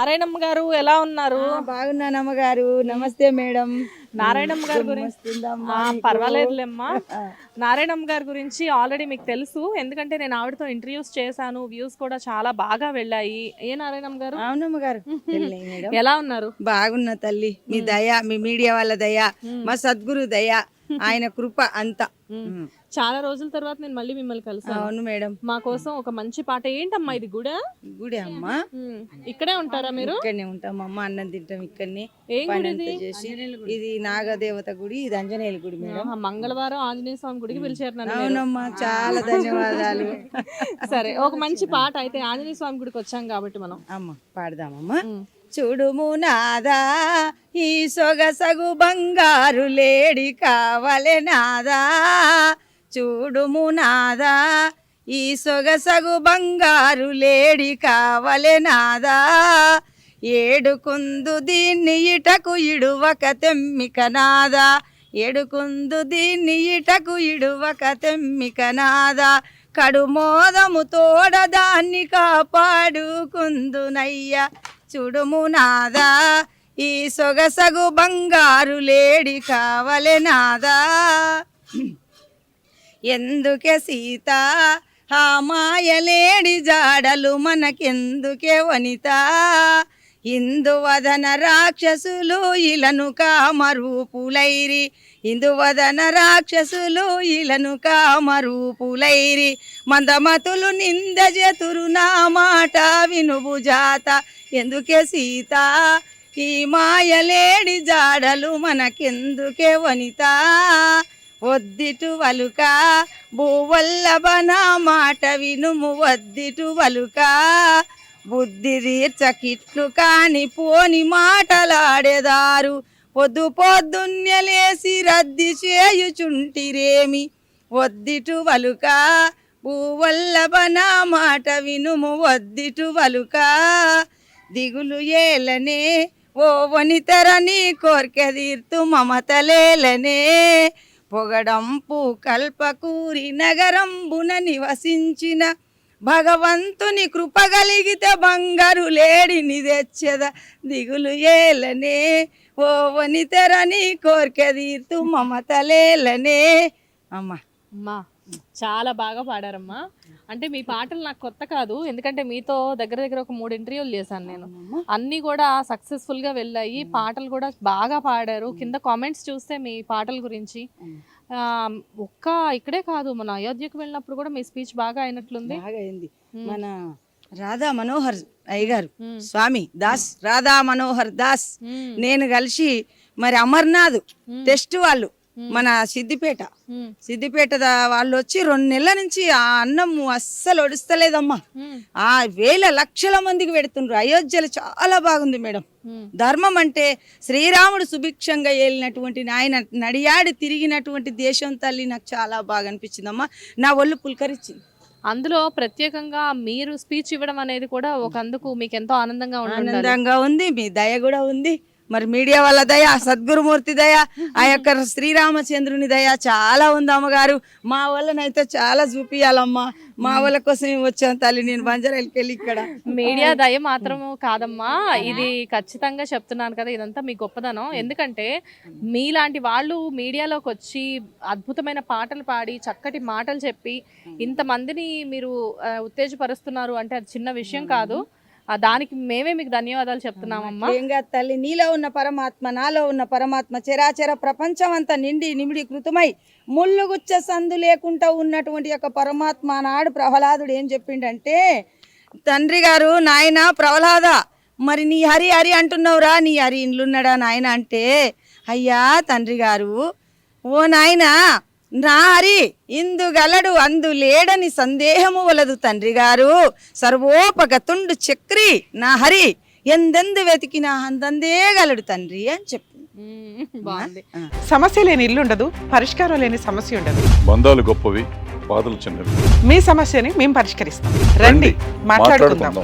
నారాయణమ్మ గారు ఎలా ఉన్నారు? బాగున్నానమ్మ గారు. నమస్తే మేడం. నారాయణమ్మ గారి గురించి. పర్వాలేదులేమ్మా. నారాయణమ్మ గారి గురించి ఆల్రెడీ మీకు తెలుసు. ఎందుకంటే నేను ఆవిడతో ఇంటర్వ్యూస్ చేశాను వ్యూస్ కూడా చాలా బాగా వెళ్ళాయి. ఏ నారాయణమ్మ గారు? అవునమ్మ గారు. ఎలా ఉన్నారు? బాగున్న తల్లి. మీ దయ మీ మీడియా వాళ్ళ దయ మా సద్గురు దయ ఆయన కృప అంతా. చాలా రోజుల తర్వాత నేను మళ్ళీ మిమ్మల్ని కలిసాను అవును మేడం. మా కోసం ఒక మంచి పాట ఏంటమ్మా ఇది కూడా గుడి అమ్మా. ఇక్కడే ఉంటారా మీరు? ఇక్కడనే ఉంటాం అమ్మ అన్నం తింటాం ఇక్కడనే. ఏం గుడి ఇది? చేసి. ఇది నాగదేవత గుడి ఇది ఆంజనేయుల గుడి మేడం. ఆహా, మంగళవారం ఆంజనేయ స్వామి గుడికి పిలిచారు నన్ను మీరు. అవునమ్మా చాలా ధన్యవాదాలు. సరే ఒక మంచి పాట అయితే ఆంజనేయ స్వామి గుడికి వచ్చాం కాబట్టి మనం. అమ్మ పాడదామమ్మా. ఉమ్. చూడుము నాదా ఈ సొగసగు బంగారు లేడి కావలే నాదా. చూడుము నాదా ఈ సొగసగు బంగారు లేడి కావలే నాదా. ఏడుకుందు దీన్ని ఇటకు ఇడువక తెమ్మిక నాదా. ఏడుకుందు దీన్ని ఇటకు ఇడువక తెమ్మిక నాదా. కడుమోదము తోడదాన్ని కాపాడుకుందునయ్యా. చూడుము నాదా ఈ సొగసగు బంగారు లేడి కావలె నాదా. ఎందుకే సీత ఆ మాయలేడి జాడలు మనకెందుకే వనిత? ఇందువదన రాక్షసులు ఇలను కామరూపులైరి. ఇందువదన రాక్షసులు ఇలను కామరూపులైరి. మందమతులు నిందజతురు నా మాట వినుబు జాత. ఎందుకే సీత? ఈ మాయలేడి జాడలు మనకెందుకే వనిత? వద్దిటు వలుక భూవల్లభ నా మాట వినుము వద్దిటు వలుక. బుద్ధి తీర్చకిట్లు కాని పోని మాటలాడేదారు. పొద్దు పొద్దున్నే లేసి రద్ది చేయుచుంటిరేమి? వద్దిటు వలుక భూవల్లభ నా మాట వినుము వద్దిటు వలుక. దిగులు ఏలనే ఓ వనితరని కోర్కె తీర్తు మమతలేలనే పొగడంపు కల్పకూరి నగరంబున నివసించిన భగవంతుని కృపగలిగితే బంగారు లేడిని తెచ్చద దిగులు ఏలనే. ఓ వనితరని కోర్కె తీర్తు మమతలేలనే అమ్మ. అమ్మా చాలా బాగా పాడారమ్మా. అంటే మీ పాటలు నాకు కొత్త కాదు. ఎందుకంటే మీతో దగ్గర దగ్గర ఒక మూడు ఇంటర్వ్యూలు చేశాను నేను. అన్నీ కూడా సక్సెస్ఫుల్గా వెళ్ళాయి. పాటలు కూడా బాగా పాడారు. కింద కామెంట్స్ చూస్తే మీ పాటల గురించి. ఒక్క ఇక్కడే కాదు మన అయోధ్యకు వెళ్ళినప్పుడు కూడా మీ స్పీచ్ బాగా అయినట్లుంది బాగా అయింది మన రాధా మనోహర్ అయ్యగారు. స్వామి దాస్ రాధా మనోహర్ దాస్. నేను కలిసి మరి అమర్నాథ్. టెస్ట్ వాళ్ళు మన సిద్దిపేట. సిద్దిపేట వాళ్ళు వచ్చి రెండు నెలల నుంచి ఆ అన్నం అస్సలు ఒడుస్తలేదమ్మా. మ్మ్. ఆ వేల లక్షల మందికి పెడుతుండ్రు. అయోధ్యలో చాలా బాగుంది మేడం. ధర్మం అంటే శ్రీరాముడు సుభిక్షంగా ఏలినటువంటి ఆయన నడియాడి తిరిగినటువంటి దేశం తల్లి నాకు చాలా బాగా అనిపించిందమ్మా. నా ఒళ్ళు పులకరించింది. అందులో ప్రత్యేకంగా మీరు స్పీచ్ ఇవ్వడం అనేది కూడా ఒక అందుకు మీకు ఎంతో ఆనందంగా ఆనందంగా ఉంది మీ దయ కూడా ఉంది. మరి మీడియా వాళ్ళ దయ సద్గురుమూర్తి దయ ఆ యొక్క శ్రీరామచంద్రుని దయ చాలా ఉంది అమ్మగారు. మా వాళ్ళనైతే చాలా చూపియాలమ్మా. మా వాళ్ళ కోసం వచ్చాను తల్లి నేను బంజారాలకి వెళ్ళి ఇక్కడ. మీడియా దయ మాత్రం కాదమ్మా. ఇది ఖచ్చితంగా చెప్తున్నాను కదా ఇదంతా మీ గొప్పదనం. ఎందుకంటే మీలాంటి వాళ్ళు మీడియాలోకి వచ్చి అద్భుతమైన పాటలు పాడి చక్కటి మాటలు చెప్పి ఇంతమందిని మీరు ఉత్తేజపరుస్తున్నారు అంటే అది చిన్న విషయం కాదు. దానికి మేమే మీకు ధన్యవాదాలు చెప్తున్నామమ్మా. ఏం తల్లి నీలో ఉన్న పరమాత్మ నాలో ఉన్న పరమాత్మ చరాచర ప్రపంచం అంతా నిండి నిమిడి కృతమై ముళ్ళుగుచ్చ సందు లేకుండా ఉన్నటువంటి యొక్క పరమాత్మ నాడు ప్రహ్లాదుడు ఏం చెప్పిండంటే తండ్రి గారు నాయన ప్రహ్లాద మరి నీ హరి హరి అంటున్నావురా నీ హరి ఇండ్లున్నాడా నాయన? అంటే అయ్యా తండ్రి గారు ఓ నాయనా నా హరి ఇందు గలడు అందు లేడని సందేహము వలదు తండ్రి గారు. సర్వోపగతుండు చక్రి నా హరి ఎందెందు వెతికినా అందందే గలడు తండ్రి అని బాగుంది. సమస్య లేని ఇల్లు ఉండదు పరిష్కారం లేని సమస్య ఉండదు. బంధాలు గొప్పవి బాధలు చిన్నవి. మీ సమస్యని మేము పరిష్కరిస్తాం. రండి మాట్లాడుకుందాం.